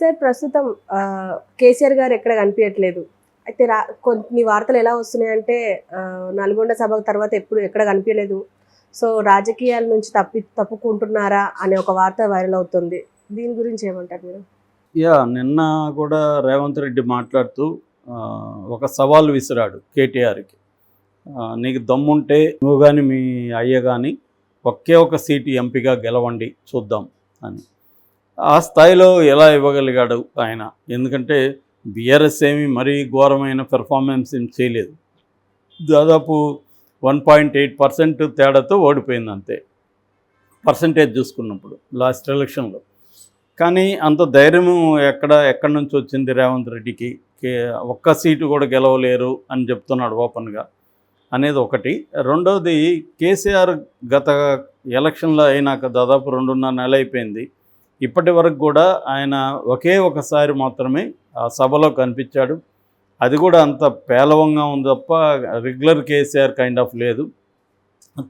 Sir ప్రస్తుతం కేసీఆర్ గారు ఎక్కడ కనిపించట్లేదు అయితే రా కొన్ని వార్తలు ఎలా వస్తున్నాయంటే నల్గొండ సభ తర్వాత ఎప్పుడు ఎక్కడ కనిపించలేదు సో రాజకీయాల నుంచి తప్పి తప్పుకుంటున్నారా అనే ఒక వార్త వైరల్ అవుతుంది. దీని గురించి ఏమంటారు మీరు? యా నిన్న కూడా రేవంత్ రెడ్డి మాట్లాడుతూ ఒక సవాల్ విసిరాడు కేటీఆర్కి. నీకు దమ్ముంటే నువ్వు కానీ మీ అయ్య కానీ ఒకే ఒక సీటు ఎంపీగా గెలవండి చూద్దాం అని. ఆ స్థాయిలో ఎలా ఇవ్వగలిగాడు ఆయన? ఎందుకంటే బీఆర్ఎస్ ఏమి మరీ ఘోరమైన పెర్ఫార్మెన్స్ ఏం చేయలేదు. దాదాపు వన్ పాయింట్ ఎయిట్ పర్సెంట్ తేడాతో ఓడిపోయింది అంతే. పర్సంటేజ్ చూసుకున్నప్పుడు లాస్ట్ ఎలక్షన్లో కానీ అంత ధైర్యం ఎక్కడ ఎక్కడి నుంచి వచ్చింది రేవంత్ రెడ్డికి? ఒక్క సీటు కూడా గెలవలేరు అని చెప్తున్నాడు ఓపెన్గా అనేది ఒకటి. రెండవది కేసీఆర్ గత ఎలక్షన్లో అయినాక దాదాపు రెండున్నర నెల అయిపోయింది. ఇప్పటి వరకు కూడా ఆయన ఒకే ఒకసారి మాత్రమే ఆ సభలో కనిపించాడు. అది కూడా అంత పేలవంగా ఉంది తప్ప రెగ్యులర్ కేసీఆర్ కైండ్ ఆఫ్ లేదు.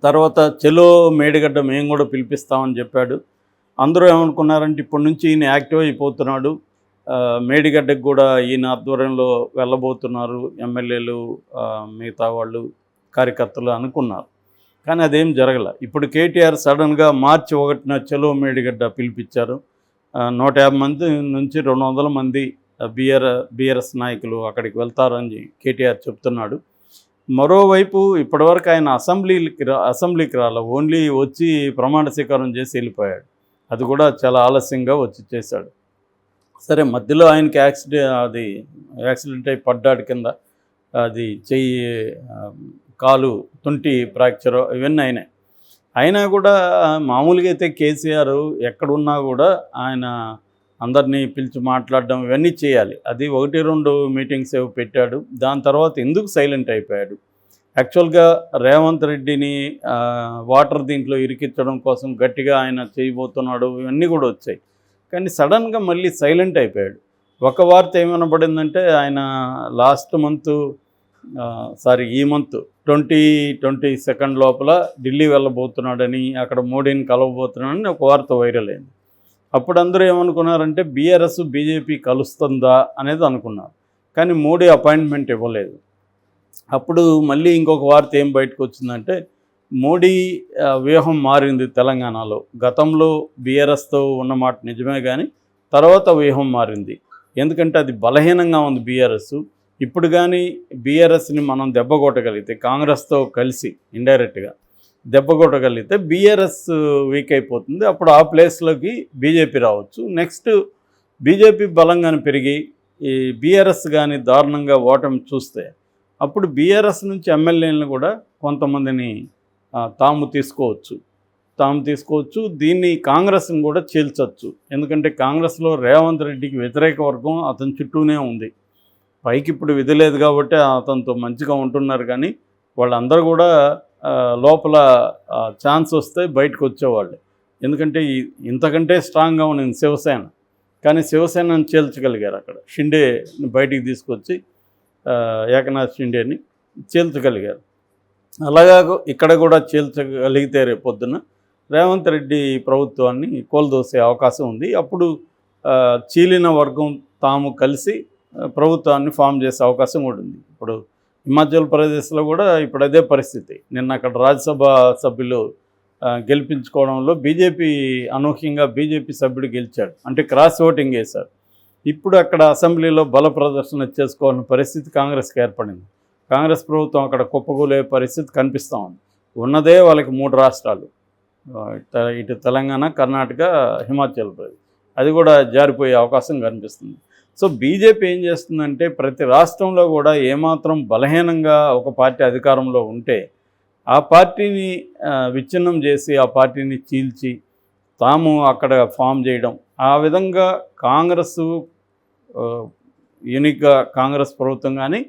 తర్వాత చెలో మేడిగడ్డ మేము కూడా పిలిపిస్తామని చెప్పాడు. అందరూ ఏమనుకున్నారంటే ఇప్పటి నుంచి ఈయన యాక్టివ్ అయిపోతున్నాడు. మేడిగడ్డకు కూడా ఈయన ఆధ్వర్యంలో వెళ్ళబోతున్నారు ఎమ్మెల్యేలు మిగతా వాళ్ళు కార్యకర్తలు అనుకున్నారు. కానీ అదేం జరగల. ఇప్పుడు కేటీఆర్ సడన్గా మార్చి ఒకటిన చెలో మేడిగడ్డ పిలిపించారు. నూట యాభై మంది నుంచి రెండు వందల మంది బీఆర్ బీఆర్ఎస్ నాయకులు అక్కడికి వెళ్తారని కేటీఆర్ చెప్తున్నాడు. మరోవైపు ఇప్పటివరకు ఆయన అసెంబ్లీకి రా అసెంబ్లీకి రాలే. ఓన్లీ వచ్చి ప్రమాణ స్వీకారం చేసి వెళ్ళిపోయాడు. అది కూడా చాలా ఆలస్యంగా వచ్చి చేశాడు. సరే మధ్యలో ఆయనకి యాక్సిడెంట్ అది యాక్సిడెంట్ అయి పడ్డాడు కింద. అది చెయ్యి కాలు తుంటి ఫ్రాక్చర్ ఇవన్నీ అయినాయి. అయినా కూడా మామూలుగా అయితే కేసీఆర్ ఎక్కడున్నా కూడా ఆయన అందరినీ పిలిచి మాట్లాడడం ఇవన్నీ చేయాలి. అది ఒకటి రెండు మీటింగ్స్ ఏవో పెట్టాడు. దాని తర్వాత ఎందుకు సైలెంట్ అయిపోయాడు? యాక్చువల్గా రేవంత్ రెడ్డిని వాటర్ దీంట్లో ఇరికించడం కోసం గట్టిగా ఆయన చేయబోతున్నాడు ఇవన్నీ కూడా వచ్చాయి. కానీ సడన్గా మళ్ళీ సైలెంట్ అయిపోయాడు. ఒక వార్త ఏమనబడిందంటే ఆయన లాస్ట్ మంత్ సారీ ఈ మంత్ ట్వంటీ ట్వంటీ సెకండ్ లోపల ఢిల్లీ వెళ్ళబోతున్నాడని అక్కడ మోడీని కలవబోతున్నాడని ఒక వార్త వైరల్ అయింది. అప్పుడు అందరూ ఏమనుకున్నారంటే బీఆర్ఎస్ బీజేపీ కలుస్తుందా అనేది అనుకున్నారు. కానీ మోడీ అపాయింట్మెంట్ ఇవ్వలేదు. అప్పుడు మళ్ళీ ఇంకొక వార్త ఏం బయటకు వచ్చిందంటే మోడీ వ్యూహం మారింది తెలంగాణలో. గతంలో బీఆర్ఎస్తో ఉన్నమాట నిజమే కానీ తర్వాత వ్యూహం మారింది. ఎందుకంటే అది బలహీనంగా ఉంది బీఆర్ఎస్. ఇప్పుడు కానీ బీఆర్ఎస్ని మనం దెబ్బ కొట్టగలిగితే కాంగ్రెస్తో కలిసి ఇండైరెక్ట్గా దెబ్బ కొట్టగలిగితే బీఆర్ఎస్ వీక్ అయిపోతుంది. అప్పుడు ఆ ప్లేస్లోకి బీజేపీ రావచ్చు. నెక్స్ట్ బీజేపీ బలంగానే పెరిగి ఈ బీఆర్ఎస్ కానీ దారుణంగా ఓటమి చూస్తే అప్పుడు బీఆర్ఎస్ నుంచి ఎమ్మెల్యేలను కూడా కొంతమందిని తాము తీసుకోవచ్చు. తాము తీసుకోవచ్చు. దీన్ని కాంగ్రెస్ని కూడా చీల్చవచ్చు ఎందుకంటే కాంగ్రెస్లో రేవంత్ రెడ్డికి వ్యతిరేక వర్గం అతని చుట్టూనే ఉంది. పైకి ఇప్పుడు విధి లేదు కాబట్టి అతనితో మంచిగా ఉంటున్నారు కానీ వాళ్ళందరూ కూడా లోపల ఛాన్స్ వస్తే బయటకు వచ్చేవాళ్ళు. ఎందుకంటే ఇంతకంటే స్ట్రాంగ్గా ఉన్నది శివసేన. కానీ శివసేనని చేల్చగలిగారు అక్కడ. షిండేని బయటికి తీసుకొచ్చి ఏకనాథ్ షిండేని చేల్చగలిగారు. అలాగా ఇక్కడ కూడా చేల్చగలిగితే రేపు పొద్దున రేవంత్ రెడ్డి ప్రభుత్వాన్ని కోల్దోసే అవకాశం ఉంది. అప్పుడు చీలిన వర్గం తాము కలిసి ప్రభుత్వాన్ని ఫామ్ చేసే అవకాశం కూడా ఉంది. ఇప్పుడు హిమాచల్ ప్రదేశ్లో కూడా ఇప్పుడు అదే పరిస్థితి. నిన్న అక్కడ రాజ్యసభ సభ్యులు గెలిపించుకోవడంలో బీజేపీ అనూహ్యంగా బీజేపీ సభ్యుడు గెలిచాడు. అంటే క్రాస్ ఓటింగ్ వేశారు ఇప్పుడు అక్కడ అసెంబ్లీలో బల ప్రదర్శన చేసుకోవాలని పరిస్థితి కాంగ్రెస్కి ఏర్పడింది. కాంగ్రెస్ ప్రభుత్వం అక్కడ కుప్పకూలే పరిస్థితి కనిపిస్తూ ఉంది. ఉన్నదే వాళ్ళకి మూడు రాష్ట్రాలు. ఇటు తెలంగాణ కర్ణాటక హిమాచల్ ప్రదేశ్. అది కూడా జారిపోయే అవకాశం కనిపిస్తుంది. సో బీజేపీ ఏం చేస్తుందంటే ప్రతి రాష్ట్రంలో కూడా ఏమాత్రం బలహీనంగా ఒక పార్టీ అధికారంలో ఉంటే ఆ పార్టీని విచ్ఛిన్నం చేసి ఆ పార్టీని చీల్చి తాము అక్కడ ఫామ్ చేయడం. ఆ విధంగా కాంగ్రెస్ యూనిక్గా కాంగ్రెస్ ప్రభుత్వం కానీ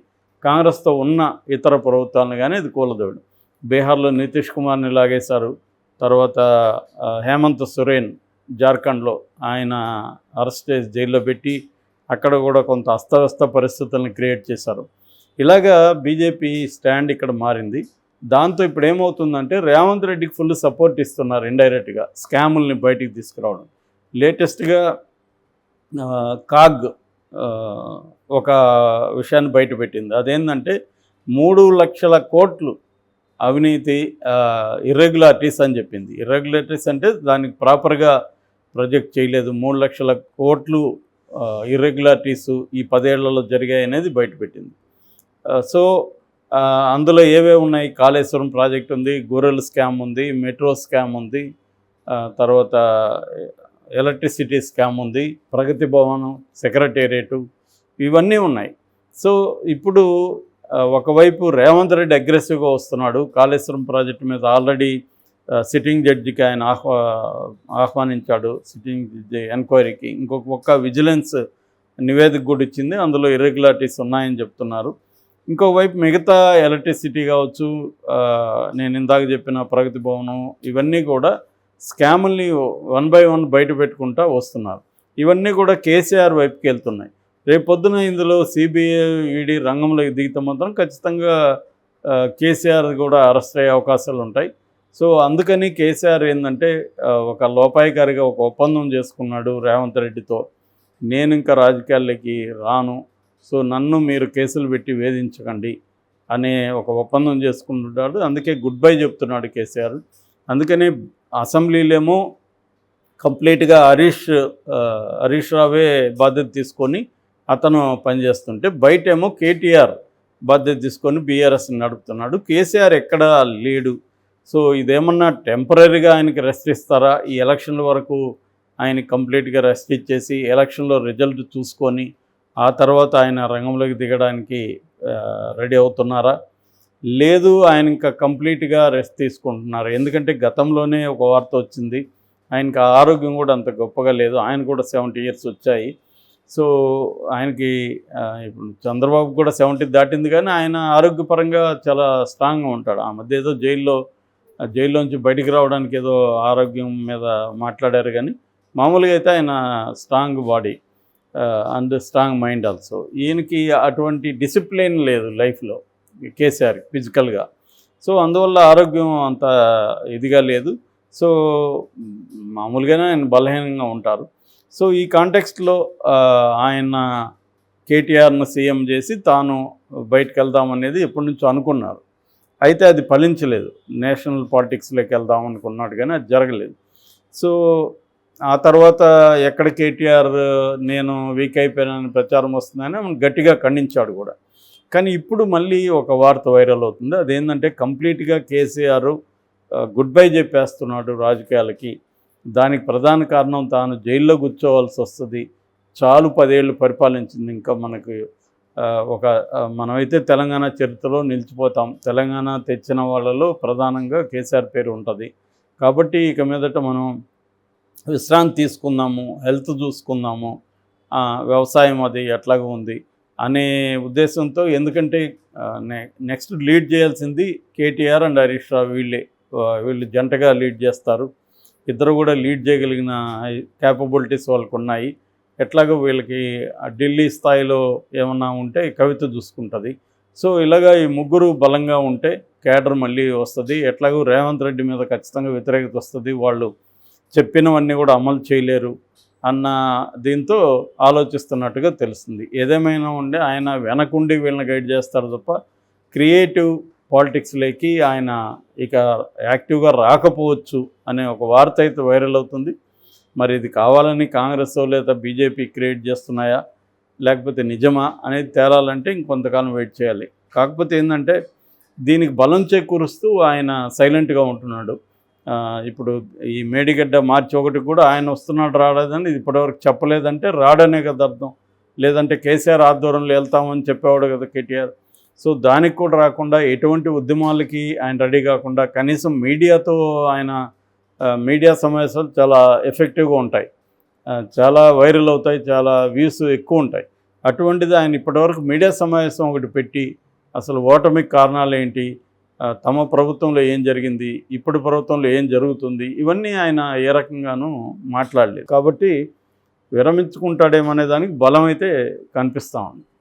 కాంగ్రెస్తో ఉన్న ఇతర ప్రభుత్వాలను కానీ ఇది కూలదోడు బీహార్లో నితీష్ కుమార్ని లాగేశారు. తర్వాత హేమంత్ సురేన్ జార్ఖండ్లో ఆయన అరెస్ట్ చేసి జైల్లో పెట్టి అక్కడ కూడా కొంత అస్తవ్యస్త పరిస్థితులను క్రియేట్ చేశారు. ఇలాగా బీజేపీ స్టాండ్ ఇక్కడ మారింది. దాంతో ఇప్పుడు ఏమవుతుందంటే రేవంత్ రెడ్డికి ఫుల్ సపోర్ట్ ఇస్తున్నారు ఇండైరెక్ట్గా స్కాముల్ని బయటికి తీసుకురావడం. లేటెస్ట్గా కాగ్ ఒక విషయాన్ని బయటపెట్టింది అదేంటంటే మూడు లక్షల కోట్లు అవినీతి ఇర్రెగ్యులారిటీస్ అని చెప్పింది. ఇర్రెగ్యులారిటీస్ అంటే దానికి ప్రాపర్గా ప్రొజెక్ట్ చేయలేదు. మూడు లక్షల కోట్లు ఇర్రెగ్యులారిటీస్ ఈ పదేళ్ళలో జరిగాయి అనేది బయటపెట్టింది. సో అందులో ఏవే ఉన్నాయి? కాళేశ్వరం ప్రాజెక్ట్ ఉంది గొర్రెల స్కామ్ ఉంది మెట్రో స్కామ్ ఉంది తర్వాత ఎలక్ట్రిసిటీ స్కామ్ ఉంది ప్రగతి భవనం సెక్రటేరియట్ ఇవన్నీ ఉన్నాయి. సో ఇప్పుడు ఒకవైపు రేవంత్ రెడ్డి అగ్రెసివ్గా వస్తున్నాడు కాళేశ్వరం ప్రాజెక్టు మీద ఆల్రెడీ సిట్టింగ్ జడ్జికి ఆయన ఆహ్వా ఆహ్వానించాడు. సిట్టింగ్ జడ్జి ఎంక్వైరీకి ఇంకొక ఒక్క విజిలెన్స్ నివేదిక కూడా ఇచ్చింది. అందులో ఇర్రెగ్యులారిటీస్ ఉన్నాయని చెప్తున్నారు. ఇంకొక వైపు మిగతా ఎలక్ట్రిసిటీ కావచ్చు నేను ఇందాక చెప్పిన ప్రగతి భవనం ఇవన్నీ కూడా స్కాముల్ని వన్ బై వన్ బయట పెట్టుకుంటా వస్తున్నారు. ఇవన్నీ కూడా కేసీఆర్ వైపుకి వెళ్తున్నాయి. రేపు పొద్దున ఇందులో సిబిఐ ఈడీ రంగంలోకి దిగితే మాత్రం ఖచ్చితంగా కేసీఆర్ కూడా అరెస్ట్ అయ్యే అవకాశాలు ఉంటాయి. సో అందుకని కేసీఆర్ ఏంటంటే ఒక లోపాయికారిగా ఒక ఒప్పందం చేసుకున్నాడు రేవంత్ రెడ్డితో. నేను ఇంకా రాజకీయాల్లోకి రాను. సో నన్ను మీరు కేసులు పెట్టి వేధించకండి అనే ఒక ఒప్పందం చేసుకుంటున్నాడు. అందుకే గుడ్ బై చెప్తున్నాడు కేసీఆర్. అందుకని అసెంబ్లీలేమో కంప్లీట్గా హరీష్ హరీష్ రావే బాధ్యత తీసుకొని అతను పనిచేస్తుంటే బయటేమో కేటీఆర్ బాధ్యత తీసుకొని బీఆర్ఎస్ని నడుపుతున్నాడు. కేసీఆర్ ఎక్కడ లేడు. సో ఇదేమన్నా టెంపరీగా ఆయనకి రెస్ట్ ఇస్తారా? ఈ ఎలక్షన్ల వరకు ఆయన కంప్లీట్గా రెస్ట్ ఇచ్చేసి ఎలక్షన్లో రిజల్ట్ చూసుకొని ఆ తర్వాత ఆయన రంగంలోకి దిగడానికి రెడీ అవుతున్నారా? లేదు ఆయన ఇంకా కంప్లీట్గా రెస్ట్ తీసుకుంటున్నారు. ఎందుకంటే గతంలోనే ఒక వార్త వచ్చింది. ఆయనకి ఆరోగ్యం కూడా అంత గొప్పగా లేదు. ఆయన కూడా సెవెంటీ ఇయర్స్ వచ్చాయి. సో ఆయనకి ఇప్పుడు చంద్రబాబు కూడా సెవెంటీ దాటింది కానీ ఆయన ఆరోగ్యపరంగా చాలా స్ట్రాంగ్గా ఉంటాడు. ఆ మధ్య ఏదో జైల్లో జైల్లోంచి బయటికి రావడానికి ఏదో ఆరోగ్యం మీద మాట్లాడారు కానీ మామూలుగా అయితే ఆయన strong body and strong mind also. ఈయనకి అటువంటి డిసిప్లిన్ లేదు లైఫ్లో కేసీఆర్ ఫిజికల్గా. సో అందువల్ల ఆరోగ్యం అంత ఇదిగా లేదు. సో మామూలుగానే ఆయన బలహీనంగా ఉంటారు. సో ఈ కాంటెక్స్ట్లో ఆయన కేటీఆర్ను సీఎం చేసి తాను బయటకు వెళ్దామనేది ఎప్పటి నుంచో అనుకున్నారు. అయితే అది ఫలించలేదు. నేషనల్ పాలిటిక్స్లోకి వెళ్దాం అనుకున్నాడు కానీ అది జరగలేదు. సో ఆ తర్వాత ఎక్కడ కేటీఆర్ నేను వీక్ అయిపోయానని ప్రచారం వస్తుందని గట్టిగా ఖండించాడు కూడా. కానీ ఇప్పుడు మళ్ళీ ఒక వార్త వైరల్ అవుతుంది. అదేంటంటే కంప్లీట్గా కేసీఆర్ గుడ్ బై చెప్పేస్తున్నాడు రాజకీయాలకి. దానికి ప్రధాన కారణం తాను జైల్లో కూర్చోవాల్సి వస్తుంది. చాలు పదేళ్ళు పరిపాలించింది ఇంకా మనకు ఒక మనమైతే తెలంగాణ చరిత్రలో నిలిచిపోతాం. తెలంగాణ తెచ్చిన వాళ్ళలో ప్రధానంగా కేసీఆర్ పేరు ఉంటుంది. కాబట్టి ఇక మీదట మనం విశ్రాంతి తీసుకుందాము హెల్త్ చూసుకుందాము వ్యవసాయం అది ఎట్లాగ ఉంది అనే ఉద్దేశంతో ఎందుకంటే నె- నెక్స్ట్ లీడ్ చేయాల్సింది కేటీఆర్ అండ్ హరీష్ రావు వీళ్ళే. వీళ్ళు జంటగా లీడ్ చేస్తారు. ఇద్దరు కూడా లీడ్ చేయగలిగిన క్యాపబిలిటీస్ వాళ్ళకు ఉన్నాయి ఎట్లాగో వీళ్ళకి ఢిల్లీ స్థాయిలో ఏమన్నా ఉంటే కవిత చూసుకుంటుంది. సో ఇలాగా ఈ ముగ్గురు బలంగా ఉంటే కేడర్ మళ్ళీ వస్తుంది. ఎట్లాగో రేవంత్ రెడ్డి మీద ఖచ్చితంగా వ్యతిరేకత వస్తుంది. వాళ్ళు చెప్పినవన్నీ కూడా అమలు చేయలేరు అన్న దీంతో ఆలోచిస్తున్నట్టుగా తెలుస్తుంది. ఏదేమైనా ఉండే ఆయన వెనకుండి వీళ్ళని గైడ్ చేస్తారు తప్ప క్రియేటివ్ పాలిటిక్స్లోకి ఆయన ఇక యాక్టివ్గా రాకపోవచ్చు అనే ఒక వార్త అయితే వైరల్ అవుతుంది. మరి ఇది కావాలని కాంగ్రెస్ లేదా బీజేపీ క్రియేట్ చేస్తున్నాయా? లేకపోతే నిజమా? అనేది తేలాలంటే ఇంకొంతకాలం వెయిట్ చేయాలి. కాకపోతే ఏంటంటే దీనికి బలం చేకూరుస్తూ ఆయన సైలెంట్గా ఉంటున్నాడు. ఇప్పుడు ఈ మేడిగడ్డ మార్చి ఒకటి కూడా ఆయన వస్తున్నాడు రాలేదని ఇది ఇప్పటివరకు చెప్పలేదంటే రాడనే కదా అర్థం. లేదంటే కేసీఆర్ ఆధ్వర్యంలో వెళ్తామని చెప్పేవాడు కదా కేటీఆర్. సో దానికి కూడా రాకుండా ఎటువంటి ఉద్యమాలకి ఆయన రెడీ కాకుండా కనీసం మీడియాతో ఆయన మీడియా సమావేశాలు చాలా ఎఫెక్టివ్గా ఉంటాయి. చాలా వైరల్ అవుతాయి చాలా వ్యూస్ ఎక్కువ ఉంటాయి. అటువంటిది ఆయన ఇప్పటివరకు మీడియా సమావేశం ఒకటి పెట్టి అసలు ఓటమికి కారణాలు ఏంటి తమ ప్రభుత్వంలో ఏం జరిగింది ఇప్పుడు ప్రభుత్వంలో ఏం జరుగుతుంది ఇవన్నీ ఆయన ఏ రకంగానూ మాట్లాడలేదు. కాబట్టి విరమించుకుంటాడేమనే దానికి బలం అయితే కనిపిస్తూ ఉంది.